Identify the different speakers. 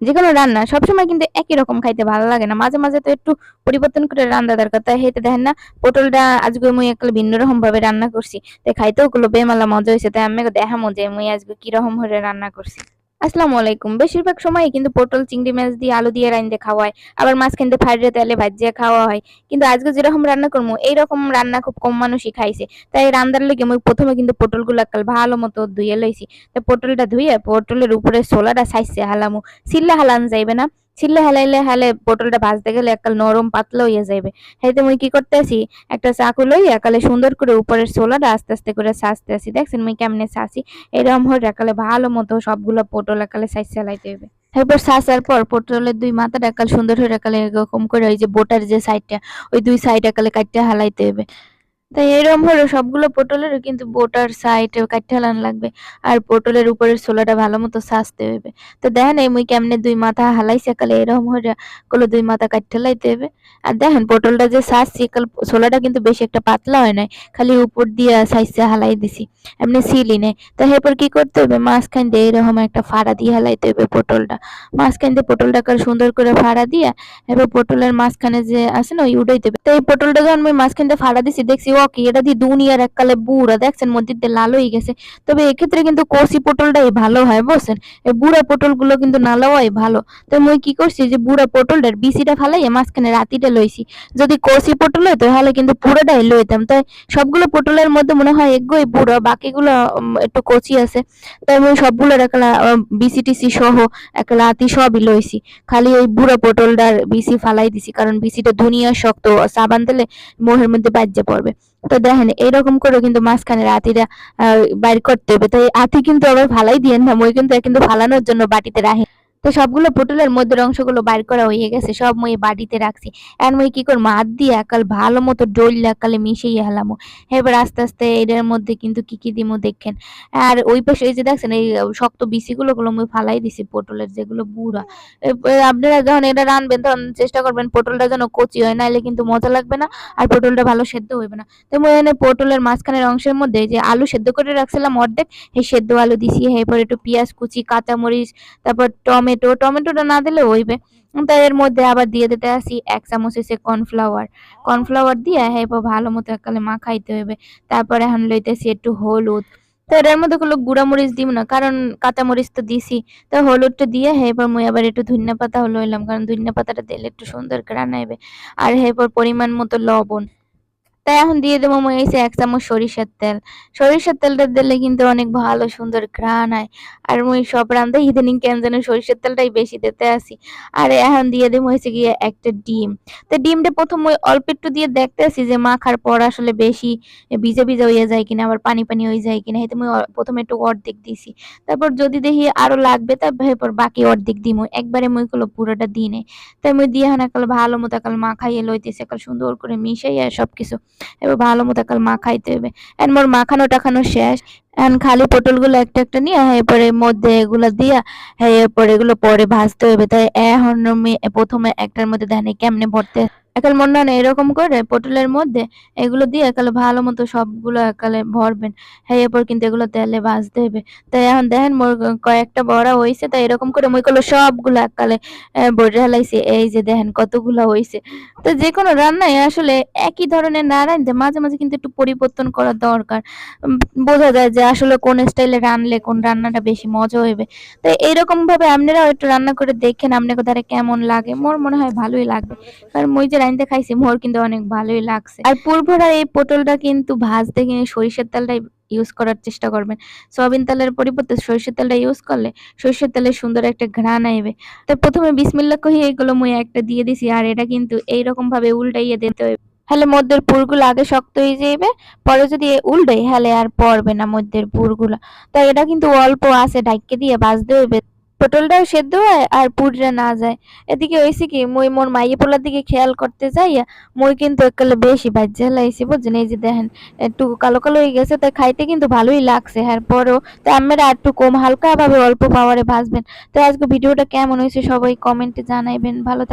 Speaker 1: যে কোনো রান্না, সবসময় কিন্তু একই রকম খাইতে ভালো লাগে না। মাঝে মাঝে তো একটু পরিবর্তন করে রান্না দরকার, তাই হেঁটে দেখেন না, পটলটা আজকে মুই একলে ভিন্ন রকম ভাবে রান্না করছি। তাই খাইতেও গুলো বেমালা মজা হয়েছে তাই আমি দেখামো যে মুই আজকে কীরকম ভাবে রান্না করছি। আসসালামু আলাইকুম। বেশিরভাগ সময় কিন্তু পটল, চিংড়ি, মাছ দিয়ে আলু দিয়ে রান্না খাওয়া হয় আবার মাছ কিন্তু ফাইডে তেলে ভাজিয়ে খাওয়া হয়। কিন্তু আজকে যেরকম রান্না করব, এইরকম রান্না খুব কম মানুষই খাইছে। তাই রান্নার লেগে মুই প্রথমে কিন্তু পটলগুলো কাল ভালো মতো ধুয়ে লইছি। তো পটলটা ধুয়ে পটলের উপরে সোলাটা সাইজছে হালামু। সিল্লা হালান যাইবে না। ছিল্লে হালাইলে হালে পটলটা ভাজতে গেলে একাল নরম পাতলা হইয়া যাইবে। হাইতে মুই কি করতে আসি, একটা চাকু লই একালে সুন্দর করে উপরের সোলাটা আস্তে আস্তে করে সাজতে আসি। দেখছেন মুই কেমনে সাসি এরকম হয়ে একালে ভালো মতো সবগুলো পটল একালে সাইজ চালাইতে হবে এরপর সাসার পর পটলের দুই মাথাটা একাল সুন্দর হয়ে একালে এরকম করে ওই যে বোটার যে সাইডটা ওই দুই সাইড একালে কাটতে হালাইতে হবে তাই এরকম হলো, সবগুলো পটলের কিন্তু বোটার সাইড কাটতে লাগবে। আর পটলের উপরের ছোলাটা ভালো মতো সাজতে হইবে তো দেখেন, এই মুই কেমনে দুই মাথা হালাইছে কালে এরকম হয়ে গুলো দুই মাথা কাটতে হালাইতে হবে। আর দেখেন, পটলটা যে সাজছি কাল ছোলাটা কিন্তু বেশি একটা পাতলা হয় নাই, খালি উপর দিয়ে সাইজে হালাই দিছি, এমনি সিলি নেই তো এরপর কি করতে হবে? মাঝখান দিয়ে এরকম একটা ফাড়া দিয়ে হালাইতে হবে পটলটা। মাঝখান দিয়ে পটলটা কাল সুন্দর করে ফাড়া দিয়ে এবার পটলের মাঝখানে যে আছে না, ওই উঠাইতে হবে। তো এই পটলটা যখন আমি মাঝখান দিয়ে ফাড়া দিছি, দেখছি ও এটা দিয়ে দুনিয়ার এক কালে বুড়া, দেখছেন মধ্যে দিয়ে লাল হয়ে গেছে। তবে এক্ষেত্রে কিন্তু কষি পটলটাই ভালো হয়, বুঝছেন? এই বুড়া পটলগুলো কিন্তু না লওয়াই ভালো। তো মুই কি করছি, যে বুড়া পটলটার বিচিটা ফালাই মাঝখানে রাতিটা লইছি। যদি কষি পটল হয়, তাহলে কিন্তু পুরোটাই লইতাম। তাই সবগুলো পটলের মধ্যে মনে হয় এগোই বুড়ো, বাকিগুলো একটু কচি আছে। তাই আমি সবগুলো একলা বিসি টিসি সহ একলা আতি সবই লইছি। খালি ওই বুড়া পটলটার বিসি ফালাই দিছি, কারণ বিসিটা দুনিয়া শক্ত। সাবান দিলে মোহের মধ্যে বাজ্যে পড়বে। তো দেখেন এইরকম করে কিন্তু মাঝখানে আতিটা বাইর করতে হবে। তো এই আতি কিন্তু আবার ফালাই দিয়ে না মই কিন্তু কিন্তু ফালানোর জন্য বাটিতে রাখি। তো সবগুলো পটলের মধ্যের অংশগুলো বাইর করা হয়ে গেছে, সব মই বাটিতে রাখছি। আর মই কি করব, হাত দিয়ে একাল ভালো মতো ডোল একালে মিশিয়ে হেলামো। এবার আস্তে আস্তে এটার মধ্যে কিন্তু কি কি দিমো দেখেন। আর ওই পাশে এই যে দেখছেন, এই শক্ত বিচিগুলো গুলো মই ফালাই দিছি পটলের যেগুলো বুড়া। আপনারা যখন এটা রানবেন তখন চেষ্টা করবেন পটলটা যেন কচি হয় নাহলে কিন্তু মজা লাগবে না আর পটলটা ভালো সেদ্ধ হইবে না। তো মই এনে পটলের মাঝখানের অংশের মধ্যে যে আলু সেদ্ধ করে রাখছিলাম অর্ধেক সেদ্ধ আলু দিছি, এরপর একটু পেঁয়াজ কুচি, কাঁচামরিচ, তারপর টমেটো টমেটোটা না দিলে হইবে। তাই এর মধ্যে আবার দিয়ে দিতে আসি এক চামচ এসে কর্নফ্লাওয়ার। কর্নফ্লাওয়ার দিয়ে এরপর ভালো মতো একালে মাখাইতে হইবে। তারপরে এখন লইতেছি একটু হলুদ। তো এটার মধ্যে কোনো গুঁড়া মরিচ দিব না, কারণ কাঁচা মরিচ তো দিছি। তো হলুদটা দিয়ে এরপর মুই আবার একটু ধনিয়া পাতা লইলাম, কারণ ধনিয়া পাতাটা দিলে একটু সুন্দর গ্রান আইবে আর এরপর পরিমাণ মতো লবণ। তাই এখন দিয়ে দেবো মই এসে এক চামচ সরিষার তেল। সরিষার তেলটা দিলে কিন্তু অনেক ভালো, সুন্দর ঘ্রাণ হয়। আর মুই সব রান্ধে ইদানিং কেন যেন সরিষার তেলটাই বেশি দিতে আসি। আর এখন দিয়ে দেবো হয়েছে গিয়ে একটা ডিম। তো ডিমটা প্রথম ওই অল্প একটু দিয়ে দেখতে আসি যে মাখার পর আসলে বেশি ভিজে ভিজে হয়ে যায় কিনা, আবার পানি পানি হয়ে যায় কিনা, এতে মুই প্রথমে একটু অর্ধেক দিছি। তারপর যদি দেখি আরও লাগবে তারপর বাকি অর্ধেক দিমু একবারে মুই গুলো পুরোটা দিই নেই তাই মুই দিয়ে এখন একাল ভালো মতো একাল মাখাইয়ে লইতেছি, একাল সুন্দর করে মিশাইয়া সবকিছু এবার ভালো মতো একাল মাখাইতে হবে এন মোর মাখানো টাখানো শেষ। এন খালি পটলগুলো একটা একটা নিয়ে এরপরে মধ্যে এগুলো দিয়া হ্যাঁ এরপরে এগুলো পরে ভাজতে হবে তাই এখন প্রথমে একটার মধ্যে দেখেন কেমনে ভরতে একাল মনে হয় না এরকম করে পটলের মধ্যে এগুলো দিয়ে একালে ভালো মতো সবগুলো একালে ভরবেন। হ্যাঁ এরপর কিন্তু এগুলো তেলে ভাজতে হবে। তাই এখন দেখেন মোর কয়েকটা বড়া হইছে, তাই এরকম করে মই গুলো সবগুলো একালে বড়ে হেলাইছি এই যে দেখেন কতগুলো হইছে। তো যে কোনো রান্নায় আসলে একই ধরনের না রাঁধতে মাঝে মাঝে কিন্তু একটু পরিবর্তন করা দরকার। বোঝা যায় যে আসলে কোন স্টাইলে রানলে কোন রান্নাটা বেশি মজা হইবে তো এইরকম ভাবে আপনারাও একটু রান্না করে দেখেন আপনাকে দ্বারা কেমন লাগে। মোর মনে হয় ভালোই লাগবে। কারণ মই যে রাঁধতে খাইছি, মোর কিন্তু অনেক ভালোই লাগছে। আর পুরভরা এই পটলটা কিন্তু ভাজতে কিনে সরিষার তেলটাই ইউজ করার চেষ্টা করবেন। সয়াবিন তেলের পরিবর্তে সরিষার তেলটা ইউজ করলে সরিষার তেলে সুন্দর একটা ঘ্রাণ আইবে। তো প্রথমে বিসমিল্লা কহি, এগুলো মুই একটা দিয়ে দিছি, আর এটা কিন্তু এইরকম ভাবে উল্টাইয়ে দিতে হবে হলে মধ্যের পুরগুলো আগে শক্ত হয়ে যাইবে, পরে যদি উল্টাই হলে আর পড়বে না মধ্যের পুরগুলো। তো এটা কিন্তু অল্প আছে ডাইকে দিয়ে ভাজতে হইবে। পটলটাও সেদ্ধ হয় আর পুরিটা না যায়। এদিকে হয়েছে কি, মই মোর মাইয়ে পোলার দিকে খেয়াল করতে যাই, মই কিন্তু একালে বেশি বাজ্যে লাইছি বুঝছেন, এই যে দেখেন, একটু কালো কালো হয়ে গেছে তাই খাইতে কিন্তু ভালোই লাগছে। হ্যাঁ পরেও তো আমরা একটু কম হালকাভাবে অল্প পাওয়ারে ভাজবেন। তো আজকে ভিডিওটা কেমন হয়েছে সবাই কমেন্টে জানাইবেন। ভালো থাক